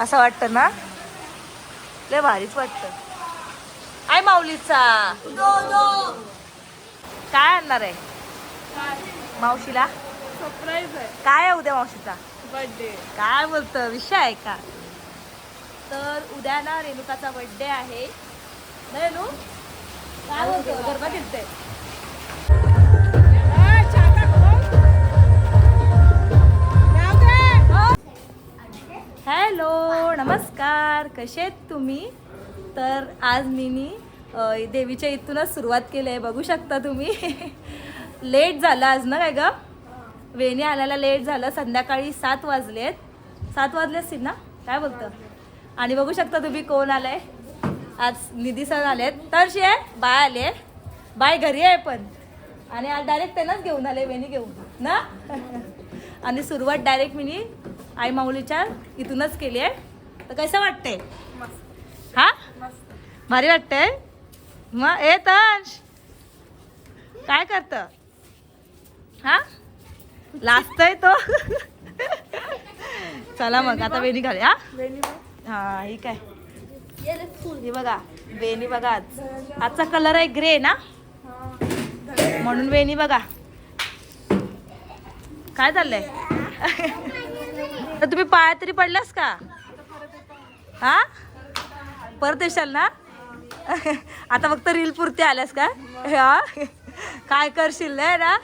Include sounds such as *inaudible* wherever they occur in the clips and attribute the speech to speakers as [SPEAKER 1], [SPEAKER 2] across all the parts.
[SPEAKER 1] असं वाटतं ना? लय भारीच वाटतं. आय माऊलीचा. काय आणणार आहे? मावशीला?
[SPEAKER 2] सरप्राईज आहे
[SPEAKER 1] काय आहे उद्या मावशीचा?
[SPEAKER 2] बर्थडे
[SPEAKER 1] काय बोलतं? विषय आहे का? तर उद्या ना रेणुकाचा बर्थडे आहे. रेणू? काय बोलतो? गरबा खेळते हॅलो नमस्कार. कसे आहेत तुम्ही? तर आज मीनी देवीच्या इथूनच सुरुवात केली आहे. बघू शकता तुम्ही. *laughs* लेट झालं आज ना काय ग? वेणी आल्याला लेट झालं. संध्याकाळी सात वाजलेत सात वाजले असतील ना? काय बोलतं? आणि बघू शकता तुम्ही कोण आलंय. आज निधी सर आले तर आहे. बाय आले बाय घरी आहे पण. आणि आज डायरेक्ट त्यांनाच घेऊन आले वेणी घेऊन. ना? *laughs* आणि सुरुवात डायरेक्ट मिनी आई माऊलीच्या इथूनच केली आहे. तर कसं वाटते हा? भारी वाटतंय? मग ए तंश काय करत? हा? आहे तो? चला मग आता वेणी घाल हा? हा ही काय? ही बघा वेणी बघा आज. आजचा कलर आहे ग्रे ना? म्हणून वेणी बघा. काय चाललंय? तर तुम्ही पाया तरी पडलास का? हा? परत येशाल ना? आता फक्त रील पुरती आल्यास का? हा काय करशील नाही ना?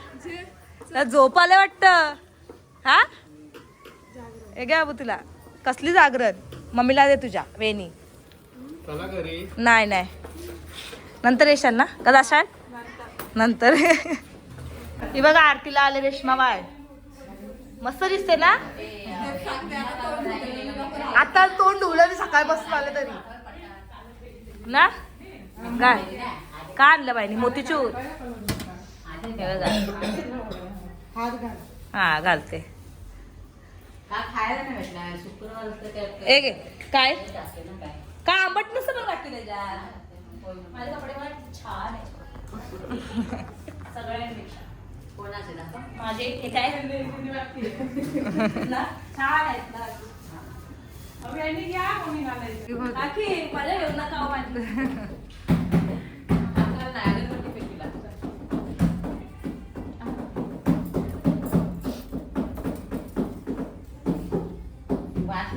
[SPEAKER 1] ना झोप आले वाटतं. हा? हे घ्या बाबू तुला. कसली जागरण? मम्मीला दे तुझ्या वेणी. नाही नाही. नंतर येशाल ना? कदा असाल? नंतर. ही बघा आरतीला आले रेश्मा बाय मस्त दिसते ना? आता तोंड डुलं मी सकाळपासून आले तरी. ना? काय? का आणलं बाईनी? मोतीचूर. हे हा घालते
[SPEAKER 3] खायला नाही भेटणार शुक्रवार
[SPEAKER 1] ए गे काय *laughs* *laughs* का आंबट नसतं पण वाटते त्याच्यात माझे कपडे मला छान आहे सगळ्यांपेक्षा
[SPEAKER 3] कोणाचे दाखव
[SPEAKER 1] माझे हे काय ना छान आहेत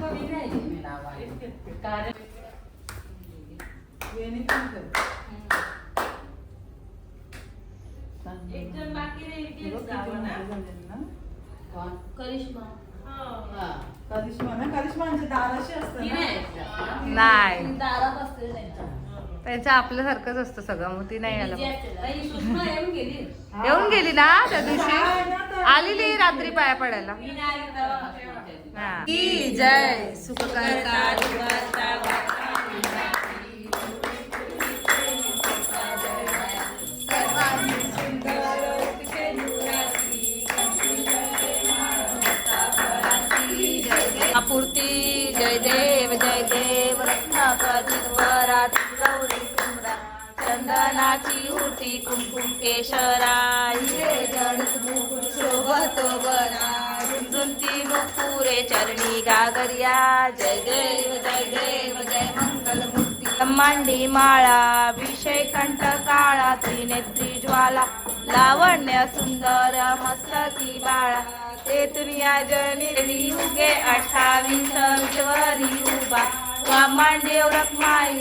[SPEAKER 1] ना काकी माझ्या घेऊन नका हो माझ्या एक जण बाकी रे इथेच जावं ना. करिश्मा. नाही. दारात असते त्यांच्या.
[SPEAKER 4] त्यांचं आपल्यासारखंच असतं सगळं मग ती नाही आलं
[SPEAKER 1] येऊन गेली.
[SPEAKER 4] ना त्या दिवशी? आलेली रात्री पाया पडायला. हा.
[SPEAKER 1] जय. सुख आपुर्ती जय देव जय देव. गौरी कुमरा चंदनाची उटी कुमकुम शोभतो चरणी गागरिया. जय देव जय देव जय मंगल मूर्ती मांडी माळा विषय कंठ काळा त्रिनेत्री ज्वाला. लावण्य सुंदर मस्तकी बाळा. ते तुनिया जनी देवी उगे अठ्ठावीस विश्वरी उभा. वामांडेव रखमाई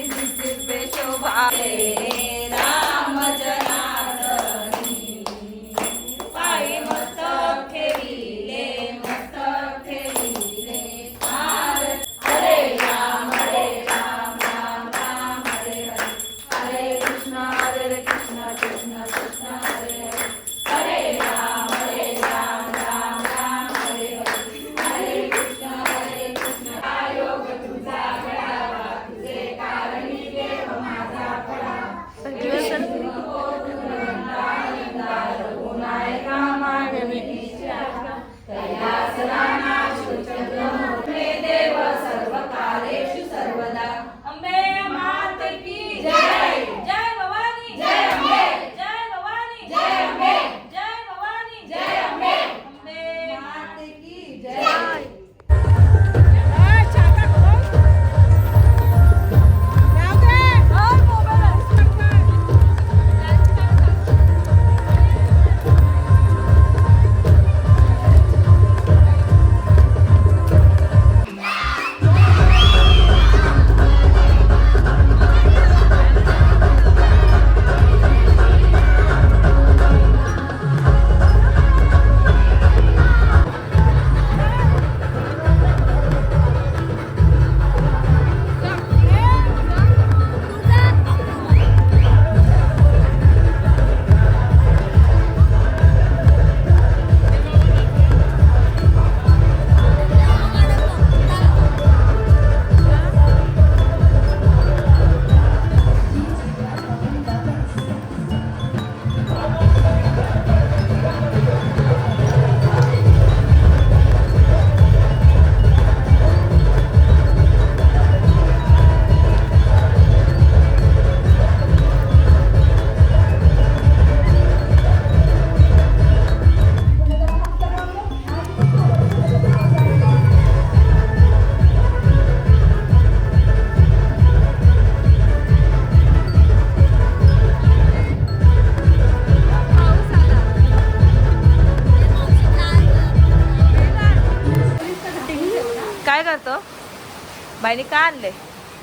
[SPEAKER 1] बाईने काय आणले?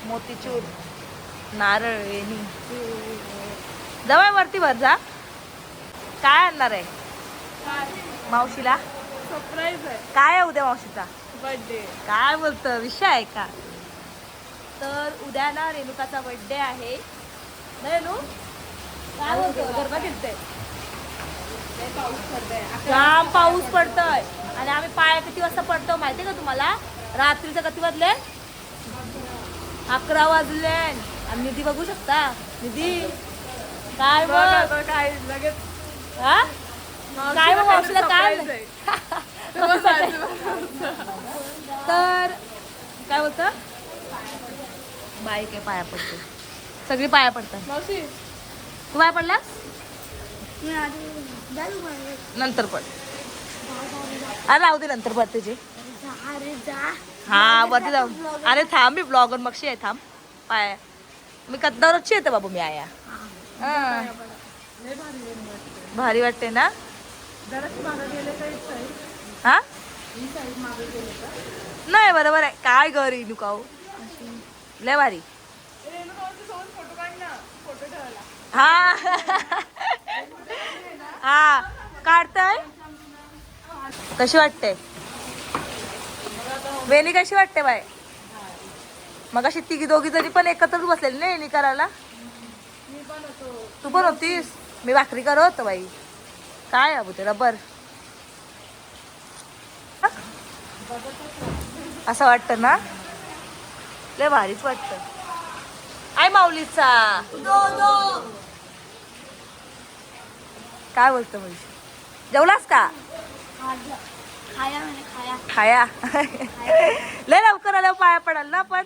[SPEAKER 1] मोतीचूर नारळ वेणी. जवळ वरती भर जा. काय आणणार आहे? मावशीला?
[SPEAKER 2] सरप्राईज आहे.
[SPEAKER 1] काय आहे उद्या मावशीचा?
[SPEAKER 2] बर्थडे
[SPEAKER 1] काय बोलतं? विषय आहे का? तर उद्या ना रेणुकाचा बर्थडे आहे. ना रेणू? काय बोलतो? गरबा खेळते
[SPEAKER 2] पाऊस पडतोय.
[SPEAKER 1] जाम पाऊस पडतोय. आणि आम्ही पाया किती वाजता पडतो माहितीये का तुम्हाला? रात्रीचं किती वाजले अकरा वाजले. आणि निधी बघू शकता. निधी. काय
[SPEAKER 2] बघ आता काय लगेच.
[SPEAKER 1] हा? काय काय नाही?
[SPEAKER 2] आहे. *laughs*
[SPEAKER 1] तर काय बोलतं? बाई काय पाया पडते. सगळी पाया पडतात.
[SPEAKER 2] मावशी.
[SPEAKER 1] तू पाया पडलास? नंतर पड. अरे राहू दे नंतर पड तुझे. हा वरती जाऊ अरे थांब मी ब्लॉगर मगशी आहे थांब. पाय. मी कद्दावरची येते बाबू मी आया. भारी वाटते ना? हा? नाही बरोबर आहे. काय घरी नुकाऊ लय भारी. हा. हा. काढताय? कशी वाटते? वेणी कशी वाटते बाय? मग अशी तिघी दोघी जरी पण एकत्रच बसलेली नाही वेणी करायला? तू पण होतीस? मी भाकरी करत होतो बाई. काय अबू ते रबर असं वाटतं ना? लय भारीच वाटतं. आय माऊलीचा. काय बोलतो म्हणजे जेवलास का? खाया लय लवकर आलं पाया पडाल ना पण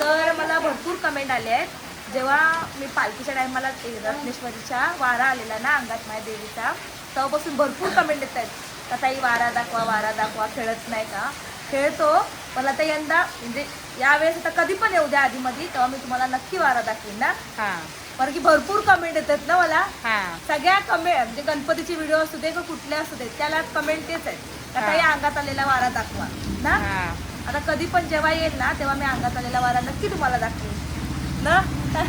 [SPEAKER 1] तर मला भरपूर कमेंट आले आहेत. जेव्हा मी पालखीच्या टायमाला रत्नेश्वरीच्या वारा आलेला ना अंगात माझ्या देवीचा तेव्हापासून भरपूर कमेंट येत आहेत. का ताई वारा दाखवा वारा दाखवा खेळत नाही का? खेळतो पण आता यंदा म्हणजे यावेळेस आता कधी पण येऊ द्या आधीमध्ये तेव्हा मी तुम्हाला नक्की वारा दाखवीन ना.
[SPEAKER 4] हा.
[SPEAKER 1] कारण की भरपूर कमेंट येतात ना मला.
[SPEAKER 4] हा.
[SPEAKER 1] सगळ्या कमेंट म्हणजे गणपतीचे व्हिडिओ असू दे किंवा कुठले असू दे त्याला कमेंट तेच आहेत. आता या अंगात आलेला वारा दाखवा ना?
[SPEAKER 4] हा.
[SPEAKER 1] आता कधी पण जेव्हा येईल ना तेव्हा मी अंगात आलेला वारा नक्की तुम्हाला दाखवेन. ना? तर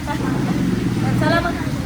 [SPEAKER 1] *laughs* चला मग.